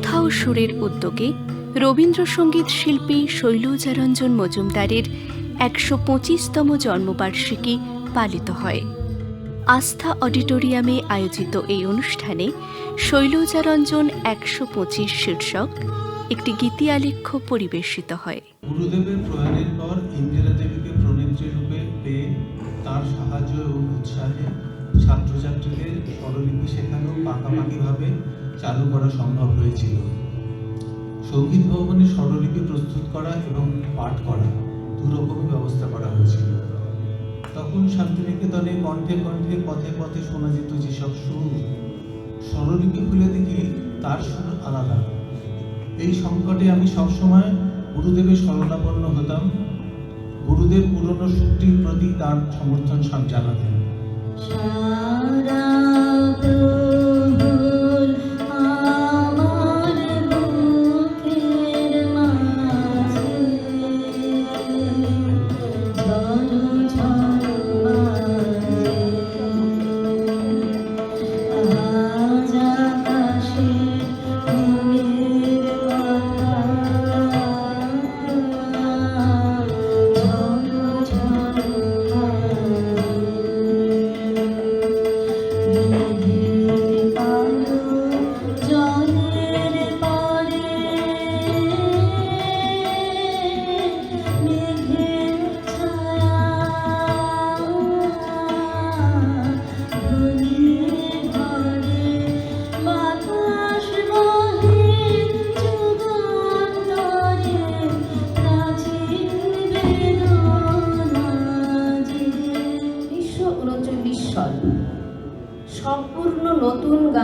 কথা ও সুরের উদ্যোগে রবীন্দ্রসঙ্গীত শিল্পী শৈলজারঞ্জন মজুমদারের একশো পঁচিশতম জন্মবার্ষিকী পালিত হয়। আস্থা অডিটোরিয়ামে আয়োজিত এই অনুষ্ঠানে শৈলজারঞ্জন একশো পঁচিশ শীর্ষক একটি গীতি আলেখ্য পরিবেশিত হয়। গুরুদেবের প্রয়াণের পর ইন্দিরা দেবীকে প্রণেত্রী রূপে পেয়ে তার সাহায্য এবং উৎসাহে ছাত্রছাত্রীদের স্বরলিপি শেখানো পাকাপাকিভাবে চালু করা সম্ভব হয়েছিল। সংগীত ভবনে স্বরলিপি প্রস্তুত করা এবং পাঠ করা দুরকমই ব্যবস্থা করা হয়েছিল। তখন শান্তিনিকেতনে কণ্ঠে কণ্ঠে, পথে পথে শোনা যেত যেসব সুর, স্বরলিপি খুলে দেখি তার সুর আলাদা। এই সংকটে আমি সবসময় গুরুদেবের শরণাপন্ন হতাম। গুরুদেব পুরনো সুরটির প্রতি তার সমর্থন সব জানাতেন।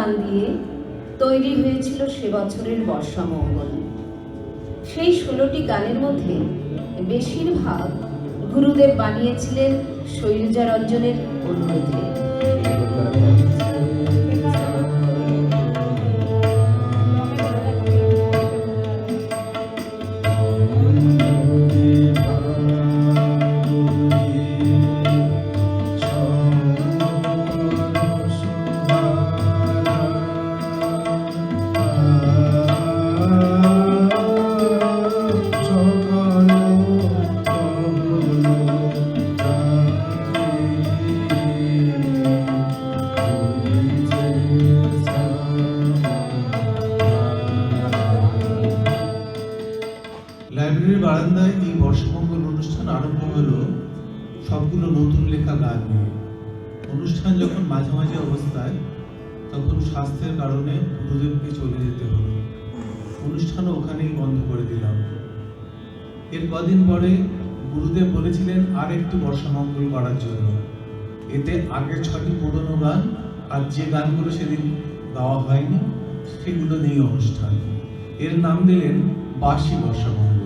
নতুন দিয়ে তৈরি হয়েছিল সে বছরের বর্ষামঙ্গল সেই ষোলোটি গানের মধ্যে বেশিরভাগ গুরুদেব বানিয়েছিলেন শৈলজা রঞ্জনের অনুরোধে লাইব্রেরির বারান্দায় এই বর্ষমঙ্গল অনুষ্ঠান আরম্ভ হলো, সবগুলো নতুন লেখা গান নিয়ে অনুষ্ঠান যখন মাঝামাঝি অবস্থায়, তখন স্বাস্থ্যের কারণে গুরুদেবকে চলে যেতে হলো। অনুষ্ঠানও ওখানেই বন্ধ করে দিলাম। এর কদিন পরে গুরুদেব বলেছিলেন আর একটু বর্ষমঙ্গল করার জন্য। এতে আগের ছটি পুরনো গান আর যে গানগুলো সেদিন গাওয়া হয়নি, সেগুলো নিয়ে অনুষ্ঠান। এর নাম দিলেন বাসি বর্ষমঙ্গল।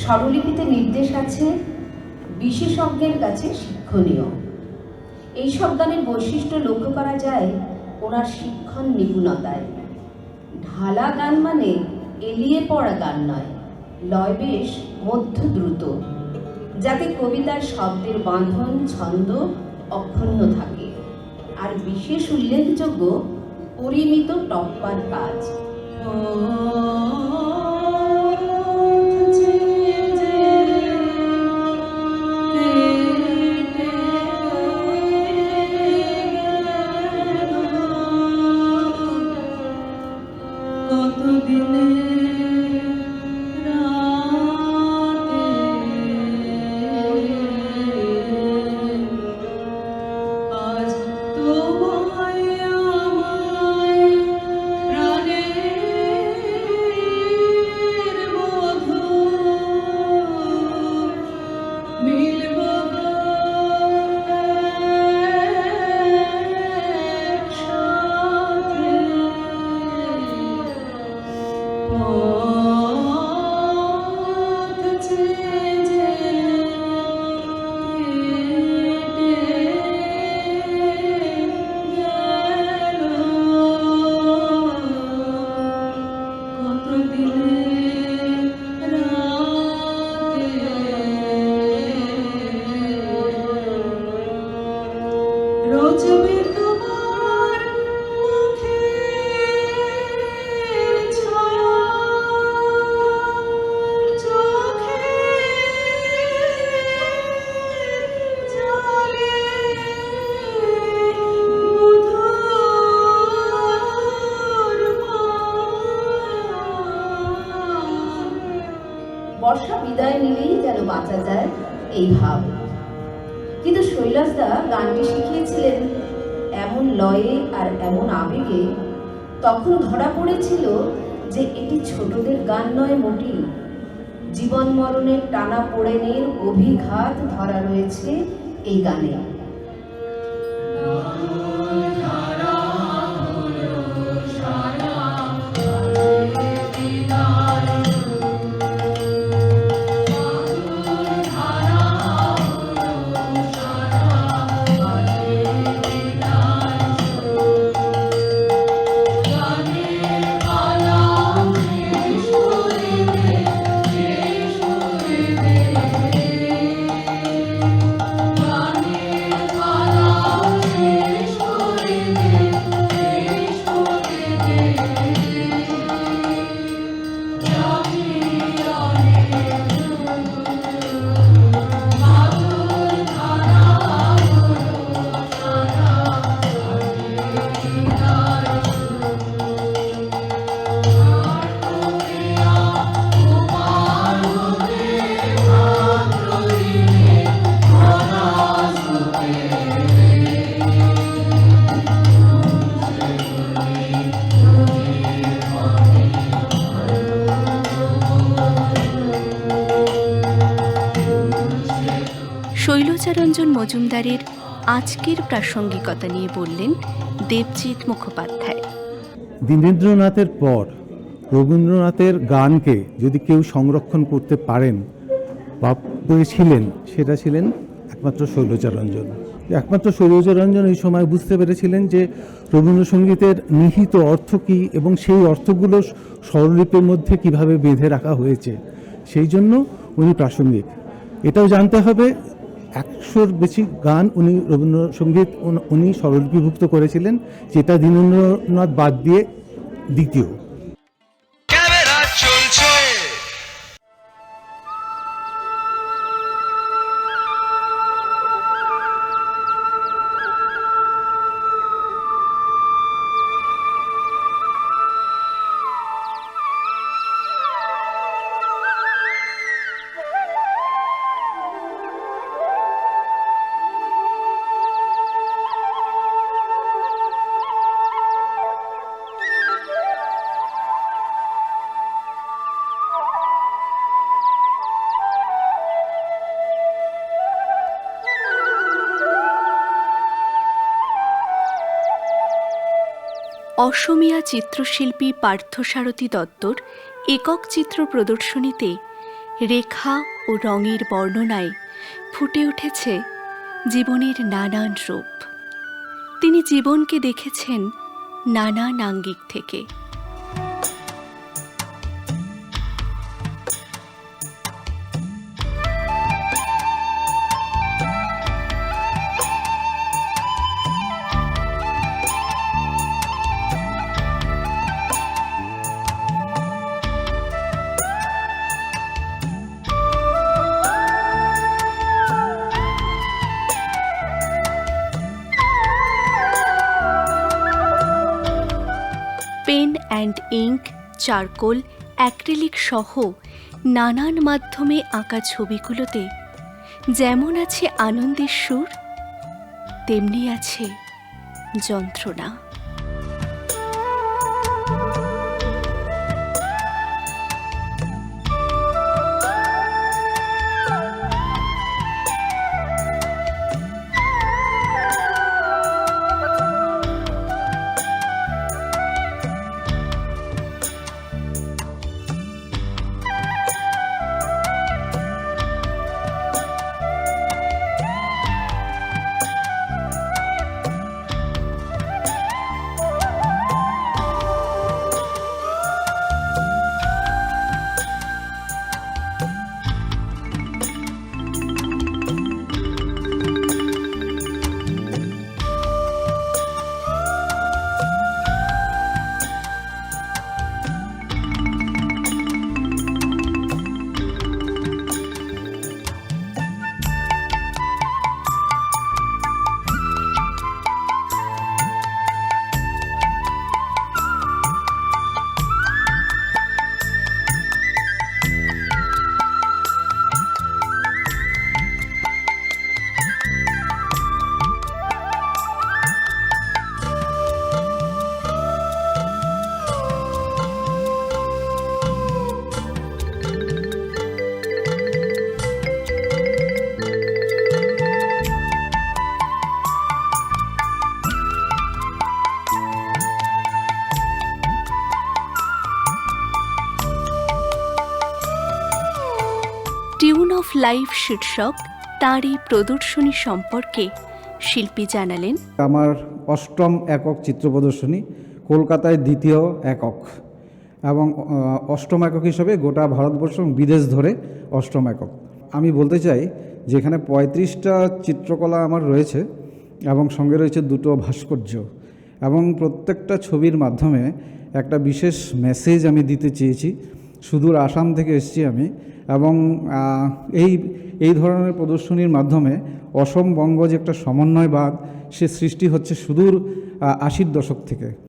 স্বরলিপিতে নির্দেশ আছে, বিশেষজ্ঞের কাছে শিক্ষণীয়। এইসব গানের বৈশিষ্ট্য লক্ষ্য করা যায় ওনার শিক্ষণ নিপুণতায়। ঢালা গান মানে এলিয়ে পড়া গান নয়, লয় বেশ মধ্য দ্রুত, যাতে কবিতার শব্দের বাঁধন, ছন্দ অক্ষুণ্ণ থাকে। আর বিশেষ উল্লেখযোগ্য, পরিমিত টপ্পার কাজ। এই ভাব। কিন্তু কৈলাসদা গানটি শিখিয়েছিলেন এমন লয়ে আর এমন আবেগে তখন ধরা পড়েছিল যে এটি ছোটদের গান নয় মোটেই জীবন মরণের টানা পোড়েনের অভিঘাত ধরা রয়েছে এই গানে। মজুমদারের আজকের প্রাসঙ্গিকতা নিয়ে বললেন দেবজিৎ মুখোপাধ্যায়। দীনেন্দ্রনাথের পর রবীন্দ্রনাথের গানকে যদি কেউ সংরক্ষণ করতে পারেন বা পেরেছিলেন সেটা ছিলেন একমাত্র শৈলজারঞ্জন একমাত্র শৈলজারঞ্জন এই সময় বুঝতে পেরেছিলেন যে রবীন্দ্রসঙ্গীতের নিহিত অর্থ কী এবং সেই অর্থগুলো স্বরলিপির মধ্যে কীভাবে বেঁধে রাখা হয়েছে, সেই জন্য উনি প্রাসঙ্গিক। এটাও জানতে হবে একশোর বেশি গান উনি রবীন্দ্রসঙ্গীত উনি স্বরলিপিভুক্ত করেছিলেন যেটা দীনেন্দ্রনাথ বাদ দিয়ে দ্বিতীয়। অসমিয়া চিত্রশিল্পী পার্থসারথী দত্তর একক চিত্র প্রদর্শনীতে রেখা ও রঙের বর্ণনায় ফুটে উঠেছে জীবনের নানান রূপ। তিনি জীবনকে দেখেছেন নানান আঙ্গিক থেকে। অ্যান্ড ইঙ্ক, চারকোল, অ্যাক্রিলিক সহ নানান মাধ্যমে আঁকা ছবিগুলোতে যেমন আছে আনন্দের সুর, তেমনি আছে যন্ত্রণা। লাইফ শীর্ষক তাঁর এই প্রদর্শনী সম্পর্কে শিল্পী জানালেন, আমার অষ্টম একক চিত্র প্রদর্শনী কলকাতায় দ্বিতীয় একক এবং অষ্টম একক হিসাবে গোটা ভারতবর্ষ এবং বিদেশ ধরে অষ্টম একক। আমি বলতে চাই যেখানে পঁয়ত্রিশটা চিত্রকলা আমার রয়েছে এবং সঙ্গে রয়েছে দুটো ভাস্কর্য এবং প্রত্যেকটা ছবির মাধ্যমে একটা বিশেষ মেসেজ আমি দিতে চেয়েছি। সুদূর আসাম থেকে এসেছি আমি এবং এই এই ধরনের প্রদর্শনীর মাধ্যমে অসম বঙ্গ যে একটা সমন্বয়বাদ, সে সৃষ্টি হচ্ছে সুদূর আশির দশক থেকে।